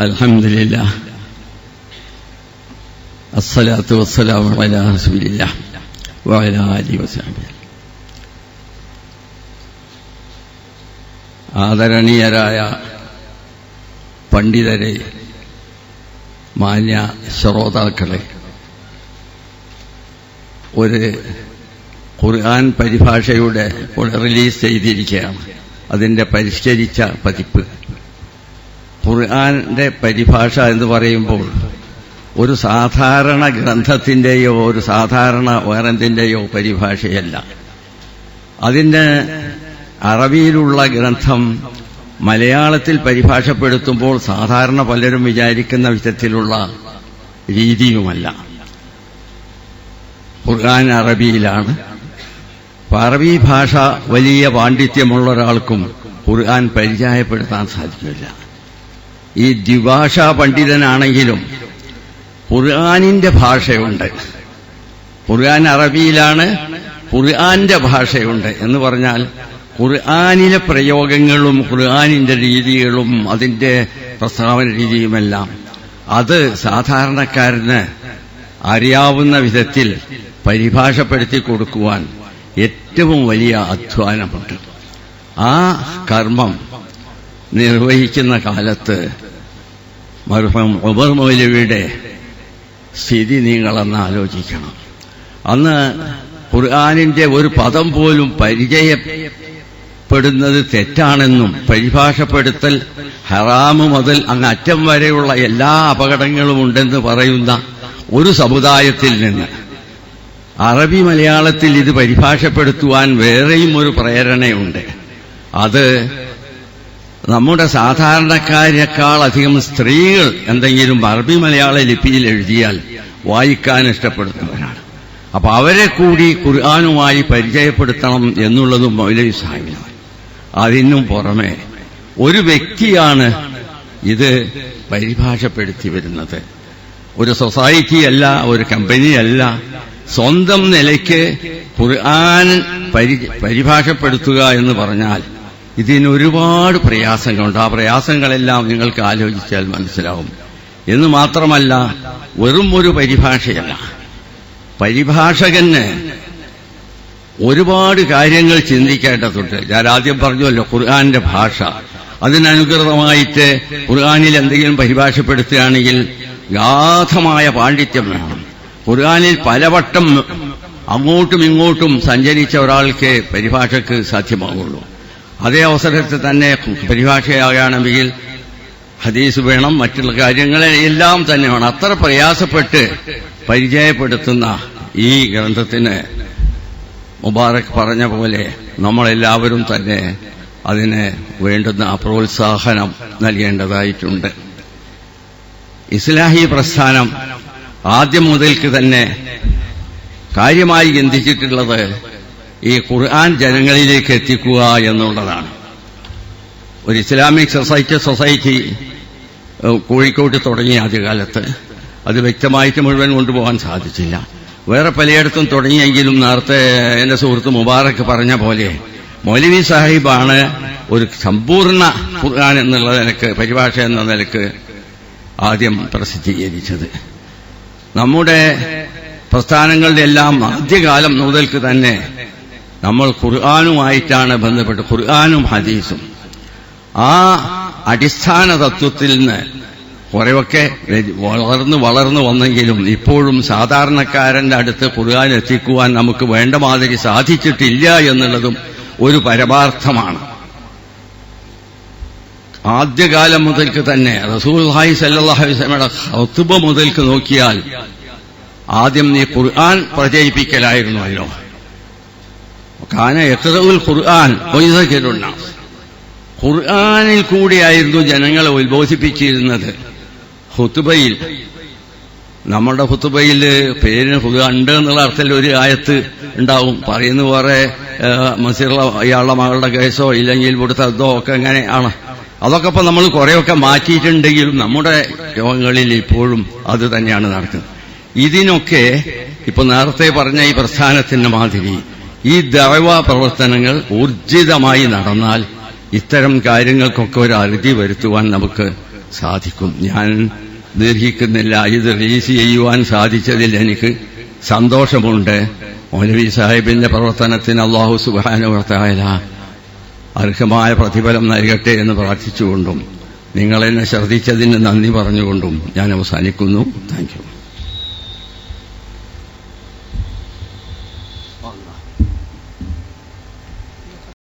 الحمد لله الصلاة والسلام على رسول الله وعلى آله وصحبه ആദരണീയരായ പണ്ഡിതരെ മാന്യ ശ്രോതാക്കളെ ഒരു ഖുർആൻ പരിഭാഷയുടെ റിലീസ് ചെയ്തിരിക്കുകയാണ് അതിൻ്റെ പരിഷ്കരിച്ച പതിപ്പ് ഖുർആന്റെ പരിഭാഷ എന്ന് പറയുമ്പോൾ ഒരു സാധാരണ ഗ്രന്ഥത്തിന്റെയോ ഒരു സാധാരണ വേറെന്തിന്റെയോ പരിഭാഷയല്ല. അതിന് അറബിയിലുള്ള ഗ്രന്ഥം മലയാളത്തിൽ പരിഭാഷപ്പെടുത്തുമ്പോൾ സാധാരണ പലരും വിചാരിക്കുന്ന വിധത്തിലുള്ള രീതിയുമല്ല. ഖുർആൻ അറബിയിലാണ്. അറബി ഭാഷ വലിയ പാണ്ഡിത്യമുള്ള ഒരാൾക്കും ഖുർആൻ പരിചയപ്പെടുത്താൻ സാധിക്കില്ല. ഈ ദ്വിഭാഷാ പണ്ഡിതനാണെങ്കിലും ഖുർആാനിന്റെ ഭാഷയുണ്ട്. ഖുർആൻ അറബിയിലാണ് ഖുർആാന്റെ ഭാഷയുണ്ട് എന്ന് പറഞ്ഞാൽ ഖുർആാനിലെ പ്രയോഗങ്ങളും ഖുർആാനിന്റെ രീതികളും അതിന്റെ പ്രസ്താവന രീതിയുമെല്ലാം അത് സാധാരണക്കാരന് അറിയാവുന്ന വിധത്തിൽ പരിഭാഷപ്പെടുത്തി കൊടുക്കുവാൻ ഏറ്റവും വലിയ അധ്വാനമുണ്ട്. ആ കർമ്മം നിർവഹിക്കുന്ന കാലത്ത് മറുപം ഉബർ മൗലവിയുടെ സ്ഥിതി നിങ്ങളെന്ന് ആലോചിക്കണം. അന്ന് ഖുർആാനിന്റെ ഒരു പദം പോലും പരിചയപ്പെടുന്നത് തെറ്റാണെന്നും പരിഭാഷപ്പെടുത്തൽ ഹറാമ് മുതൽ അങ്ങ് അറ്റം വരെയുള്ള എല്ലാ അപകടങ്ങളും ഉണ്ടെന്ന് പറയുന്ന ഒരു സമുദായത്തിൽ നിന്ന്. അറബി മലയാളത്തിൽ ഇത് പരിഭാഷപ്പെടുത്തുവാൻ വേറെയും ഒരു പ്രേരണയുണ്ട്. അത് നമ്മുടെ സാധാരണക്കാരെക്കാൾ അധികം സ്ത്രീകൾ എന്തെങ്കിലും അറബി മലയാള ലിപിയിൽ എഴുതിയാൽ വായിക്കാൻ ഇഷ്ടപ്പെടുന്നവരാണ്. അപ്പൊ അവരെ കൂടി ഖുർആാനുമായി പരിചയപ്പെടുത്തണം എന്നുള്ളതും മൗലവി സാഹിബിനാണ് അതിനും പുറമെ ഒരു വ്യക്തിയാണ് ഇത് പരിഭാഷപ്പെടുത്തി വരുന്നത്. ഒരു സൊസൈറ്റി അല്ല ഒരു കമ്പനിയല്ല സ്വന്തം നിലയ്ക്ക് ഖുർആൻ പരിഭാഷപ്പെടുത്തുക എന്ന് പറഞ്ഞാൽ ഇതിന് ഒരുപാട് പ്രയാസങ്ങളുണ്ട്. ആ പ്രയാസങ്ങളെല്ലാം നിങ്ങൾക്ക് ആലോചിച്ചാൽ മനസ്സിലാവും. എന്ന് മാത്രമല്ല വെറും ഒരു പരിഭാഷയല്ല. പരിഭാഷകന് ഒരുപാട് കാര്യങ്ങൾ ചിന്തിക്കേണ്ടതുണ്ട്. ഞാൻ ആദ്യം പറഞ്ഞല്ലോ ഖുർആാന്റെ ഭാഷ. അതിനനുകൃതമായിട്ട് ഖുർആാനിൽ എന്തെങ്കിലും പരിഭാഷപ്പെടുത്തുകയാണെങ്കിൽ ഗാധമായ പാണ്ഡിത്യം വേണം. ഖുർആാനിൽ പലവട്ടം അങ്ങോട്ടും ഇങ്ങോട്ടും സഞ്ചരിച്ച ഒരാൾക്ക് പരിഭാഷക്ക് സാധ്യമാകുള്ളൂ അതേ അവസരത്തിൽ തന്നെ പരിഭാഷയാകണമെങ്കിൽ ഹദീസ് വേണം മറ്റുള്ള കാര്യങ്ങളെ എല്ലാം തന്നെ വേണം. അത്ര പ്രയാസപ്പെട്ട് പരിചയപ്പെടുത്തുന്ന ഈ ഗ്രന്ഥത്തിന് മുബാറക് പറഞ്ഞ പോലെ നമ്മളെല്ലാവരും തന്നെ അതിന് വേണ്ടുന്ന പ്രോത്സാഹനം നൽകേണ്ടതായിട്ടുണ്ട്. ഇസ്ലാഹി പ്രസ്ഥാനം ആദ്യം മുതൽക്ക് തന്നെ കാര്യമായി ചിന്തിച്ചിട്ടുള്ളത് ഈ ഖുർആൻ ജനങ്ങളിലേക്ക് എത്തിക്കുക എന്നുള്ളതാണ്. ഒരു ഇസ്ലാമിക് സൊസൈറ്റി സൊസൈറ്റി കോഴിക്കോട്ട് തുടങ്ങിയ ആദ്യകാലത്ത് അത് വ്യക്തമായിട്ട് മുഴുവൻ കൊണ്ടുപോകാൻ സാധിച്ചില്ല. വേറെ പലയിടത്തും തുടങ്ങിയെങ്കിലും നേരത്തെ എന്റെ സുഹൃത്ത് മുബാറക്ക് പറഞ്ഞ പോലെ മൗലവി സാഹിബാണ് ഒരു സമ്പൂർണ ഖുർആൻ എന്നുള്ള നിലയ്ക്ക് പരിഭാഷ എന്ന നിലയ്ക്ക് ആദ്യം പ്രസിദ്ധീകരിച്ചത്. നമ്മുടെ പ്രസ്ഥാനങ്ങളുടെ എല്ലാം ആദ്യകാലം മുതൽക്ക് തന്നെ നമ്മൾ ഖുർആാനുമായിട്ടാണ് ബന്ധപ്പെട്ട് ഖുർആാനും ഹദീസും. ആ അടിസ്ഥാന തത്വത്തിൽ നിന്ന് കുറെയൊക്കെ വളർന്നു വളർന്നു വന്നെങ്കിലും ഇപ്പോഴും സാധാരണക്കാരന്റെ അടുത്ത് ഖുർആൻ എത്തിക്കുവാൻ നമുക്ക് വേണ്ട മാതിരി സാധിച്ചിട്ടില്ല എന്നുള്ളതും ഒരു പരമാർത്ഥമാണ്. ആദ്യകാലം മുതൽക്ക് തന്നെ റസൂൽ ഹായി സല്ലാഹുസ്ലമയുടെ ഹത്തുബ മുതൽക്ക് നോക്കിയാൽ ആദ്യം നീ ഖുർആൻ പ്രചരിപ്പിക്കലായിരുന്നല്ലോ കാന യക്റഉൽ ഖുർആൻ വൈസക്കിരുന്ന ഖുർആനിൽ കൂടിയായിരുന്നു ജനങ്ങളെ ഉത്ബോധിപ്പിച്ചിരുന്നത് ഹുത്തുബയിൽ നമ്മുടെ ഹുത്തുബയിൽ പേരിന് ഉണ്ട് എന്നുള്ള അർത്ഥത്തിൽ ഒരു ആയത്ത് ഉണ്ടാവും. പറയുന്ന പോലെ മസീറുള്ള ഇയാളുടെ മകളുടെ കേസോ ഇല്ലെങ്കിൽ ഇവിടുത്തെ അതോ ഒക്കെ എങ്ങനെ ആണ് അതൊക്കെ ഇപ്പൊ നമ്മൾ കുറെയൊക്കെ മാറ്റിയിട്ടുണ്ടെങ്കിലും നമ്മുടെ രോഗങ്ങളിൽ ഇപ്പോഴും അത് തന്നെയാണ് നടക്കുന്നത്. ഇതിനൊക്കെ ഇപ്പൊ നേരത്തെ പറഞ്ഞ ഈ പ്രസ്ഥാനത്തിന്റെ മാതിരി ഈ ദൈവ പ്രവർത്തനങ്ങൾ ഊർജിതമായി നടന്നാൽ ഇത്തരം കാര്യങ്ങൾക്കൊക്കെ ഒരു അറുതി വരുത്തുവാൻ നമുക്ക് സാധിക്കും. ഞാൻ ദീർഘിക്കുന്നില്ല. ഇത് റിലീസ് ചെയ്യുവാൻ സാധിച്ചതിൽ എനിക്ക് സന്തോഷമുണ്ട്. മൗലവി സാഹിബിന്റെ പ്രവർത്തനത്തിന് അള്ളാഹു സുബാനുവർത്തായ അർഹമായ പ്രതിഫലം നൽകട്ടെ എന്ന് പ്രാർത്ഥിച്ചുകൊണ്ടും നിങ്ങളെന്നെ ശ്രദ്ധിച്ചതിന് നന്ദി പറഞ്ഞുകൊണ്ടും ഞാൻ അവസാനിക്കുന്നു. താങ്ക്